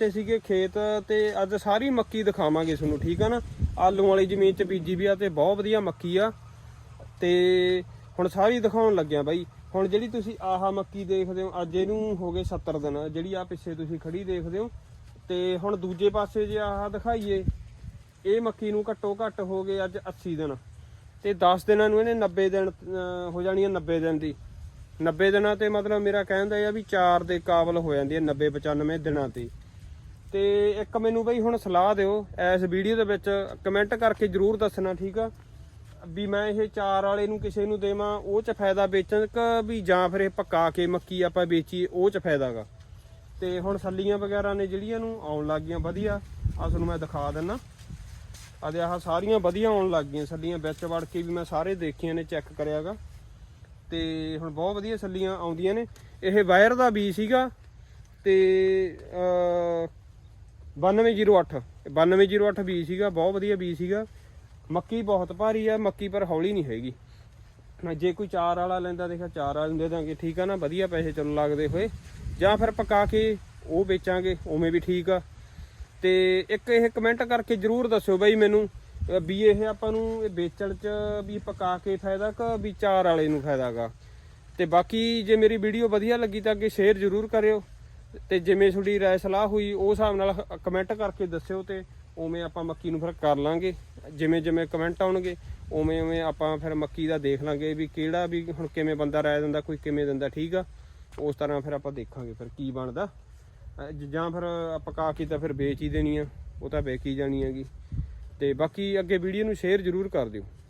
ਤੇ ਸੀਗੇ ਖੇਤ ਤੇ ਅੱਜ ਸਾਰੀ ਮੱਕੀ ਦਿਖਾਵਾਂਗੇ ਤੁਹਾਨੂੰ, ਠੀਕ ਆ ਨਾ? ਆਲੂ ਵਾਲੀ ਜ਼ਮੀਨ 'ਚ ਬੀਜੀ ਵੀ ਆ ਤੇ ਬਹੁਤ ਵਧੀਆ ਮੱਕੀ ਆ। ਤੇ ਹੁਣ ਸਾਰੀ ਦਿਖਾਉਣ ਲੱਗਿਆ ਬਾਈ। ਹੁਣ ਜਿਹੜੀ ਤੁਸੀਂ ਆਹ ਮੱਕੀ ਦੇਖਦੇ ਹੋ, ਅੱਜ ਇਹਨੂੰ ਹੋ ਗਏ 70 ਦਿਨ, ਜਿਹੜੀ ਆ ਪਿੱਛੇ ਤੁਸੀਂ ਖੜੀ ਦੇਖਦੇ ਹੋ। ਤੇ ਹੁਣ ਦੂਜੇ ਪਾਸੇ ਜੇ ਆਹਾ ਦਿਖਾਈਏ, ਇਹ ਮੱਕੀ ਨੂੰ ਘੱਟੋ ਘੱਟ ਹੋ ਗਏ ਅੱਜ 80 ਦਿਨ। ਤੇ 10 ਦਿਨਾਂ ਨੂੰ ਇਹਨੇ 90 ਦਿਨ ਹੋ ਜਾਣੀ ਆ 90 ਦਿਨ ਦੀ। 90 ਦਿਨਾਂ ਤੇ ਮਤਲਬ ਮੇਰਾ ਕਹਿੰਦਾ ਆ ਵੀ 4 ਦੇ ਕਾਬਲ ਹੋ ਜਾਂਦੀ ਹੈ 90 95 ਦਿਨਾਂ ਤੇ। ਤੇ ਇੱਕ ਮੈਨੂੰ ਬਈ ਹੁਣ ਸਲਾਹ ਦਿਓ ਇਸ ਵੀਡੀਓ ਦੇ ਵਿੱਚ ਕਮੈਂਟ ਕਰਕੇ ਜਰੂਰ ਦੱਸਣਾ, ਠੀਕ ਆ? ਵੀ ਮੈਂ ਇਹ ਚਾਰ ਵਾਲੇ ਨੂੰ ਕਿਸੇ ਨੂੰ ਦੇਵਾਂ, ਉਹ ਚ ਫਾਇਦਾ ਵੇਚਣ ਕ ਵੀ ਜਾਂ ਫਿਰ ਇਹ ਪੱਕਾ ਕੇ ਮੱਕੀ ਆਪਾਂ ਵੇਚੀਏ, ਉਹ ਚ ਫਾਇਦਾਗਾ ਤੇ ਹੁਣ ਸੱਲੀਆਂ ਵਗੈਰਾ ਨੇ ਜਿਹੜੀਆਂ ਨੂੰ ਆਉਣ ਲੱਗ ਗਈਆਂ ਵਧੀਆ ਆ ਤੁਹਾਨੂੰ ਮੈਂ ਦਿਖਾ ਦਿੰਨਾ। ਆਦੇ ਆਹ ਸਾਰੀਆਂ ਵਧੀਆ ਆਉਣ ਲੱਗ ਗਈਆਂ ਸੱਲੀਆਂ, ਵਿੱਚ ਵੜ ਕੇ ਵੀ ਮੈਂ ਸਾਰੇ ਦੇਖੀਆਂ ਨੇ ਚੈੱਕ ਕਰਿਆਗਾ ਤੇ ਹੁਣ ਬਹੁਤ ਵਧੀਆ ਸੱਲੀਆਂ ਆਉਂਦੀਆਂ ਨੇ। ਇਹ ਵਾਇਰ ਦਾ ਬੀਜ ਸੀਗਾ, ਤੇ 9208 9208 ਬੀ ਸੀਗਾ, ਬਹੁਤ ਵਧੀਆ ਬੀ ਸੀਗਾ। ਮੱਕੀ ਬਹੁਤ ਭਾਰੀ ਆ, ਮੱਕੀ ਪਰ ਹੌਲੀ ਨਹੀਂ ਹੈਗੀ। ਨਾ, ਜੇ ਕੋਈ ਚਾਰ ਵਾਲਾ ਲੈਂਦਾ, ਦੇਖਿਆ, ਚਾਰ ਵਾਲੇ ਦੇ ਦਾਂਗੇ। ਠੀਕ ਆ ਨਾ, ਵਧੀਆ ਪੈਸੇ ਚੱਲਣ ਲੱਗਦੇ ਹੋਏ। ਜਾਂ ਫਿਰ ਪਕਾ ਕੇ ਉਹ ਵੇਚਾਂਗੇ, ਉਵੇਂ ਵੀ ਠੀਕ ਆ। ਤੇ ਇੱਕ ਇਹ ਕਮੈਂਟ ਕਰਕੇ ਜਰੂਰ ਦੱਸਿਓ ਬਾਈ ਮੈਨੂੰ, ਵੀ ਇਹ ਆਪਾਂ ਨੂੰ ਇਹ ਵੇਚਣ ਚ ਵੀ ਪਕਾ ਕੇ ਫਾਇਦਾ ਕਿ ਵੀ ਚਾਰ ਵਾਲੇ ਨੂੰ ਫਾਇਦਾਗਾ ਤੇ ਬਾਕੀ ਜੇ ਮੇਰੀ ਵੀਡੀਓ ਵਧੀਆ ਲੱਗੀ ਤਾਂ ਅੱਗੇ ਸ਼ੇਅਰ ਜਰੂਰ ਕਰਿਓ। ਤੇ ਜਿਵੇਂ ਤੁਹਾਡੀ ਰਾਏ ਸਲਾਹ ਹੋਈ ਉਸ ਹਿਸਾਬ ਨਾਲ ਕਮੈਂਟ ਕਰਕੇ ਦੱਸਿਓ ਤੇ ਉਵੇਂ ਆਪਾਂ ਮੱਕੀ ਨੂੰ ਫਿਰ ਕਰ ਲਾਂਗੇ। ਜਿਵੇਂ ਜਿਵੇਂ ਕਮੈਂਟ ਆਉਣਗੇ, ਉਵੇਂ ਉਵੇਂ ਆਪਾਂ ਫਿਰ ਮੱਕੀ ਦਾ ਦੇਖ ਲਾਂਗੇ ਵੀ ਕਿਹੜਾ ਵੀ ਹੁਣ ਕਿਵੇਂ ਬੰਦਾ ਰਾਏ ਦਿੰਦਾ, ਕੋਈ ਕਿਵੇਂ ਦਿੰਦਾ, ਠੀਕ ਆ? ਉਸ ਤਰ੍ਹਾਂ ਫਿਰ ਆਪਾਂ ਦੇਖਾਂਗੇ ਫਿਰ ਕੀ ਬਣਦਾ। ਜਾਂ ਫਿਰ ਪਕਾ ਕੇ ਤਾਂ ਫਿਰ ਵੇਚ ਹੀ ਦੇਣੀ ਆ, ਉਹ ਤਾਂ ਵੇਚ ਹੀ ਜਾਣੀ ਹੈਗੀ। ਤੇ ਬਾਕੀ ਅੱਗੇ ਵੀਡੀਓ ਨੂੰ ਸ਼ੇਅਰ ਜਰੂਰ ਕਰ ਦਿਓ।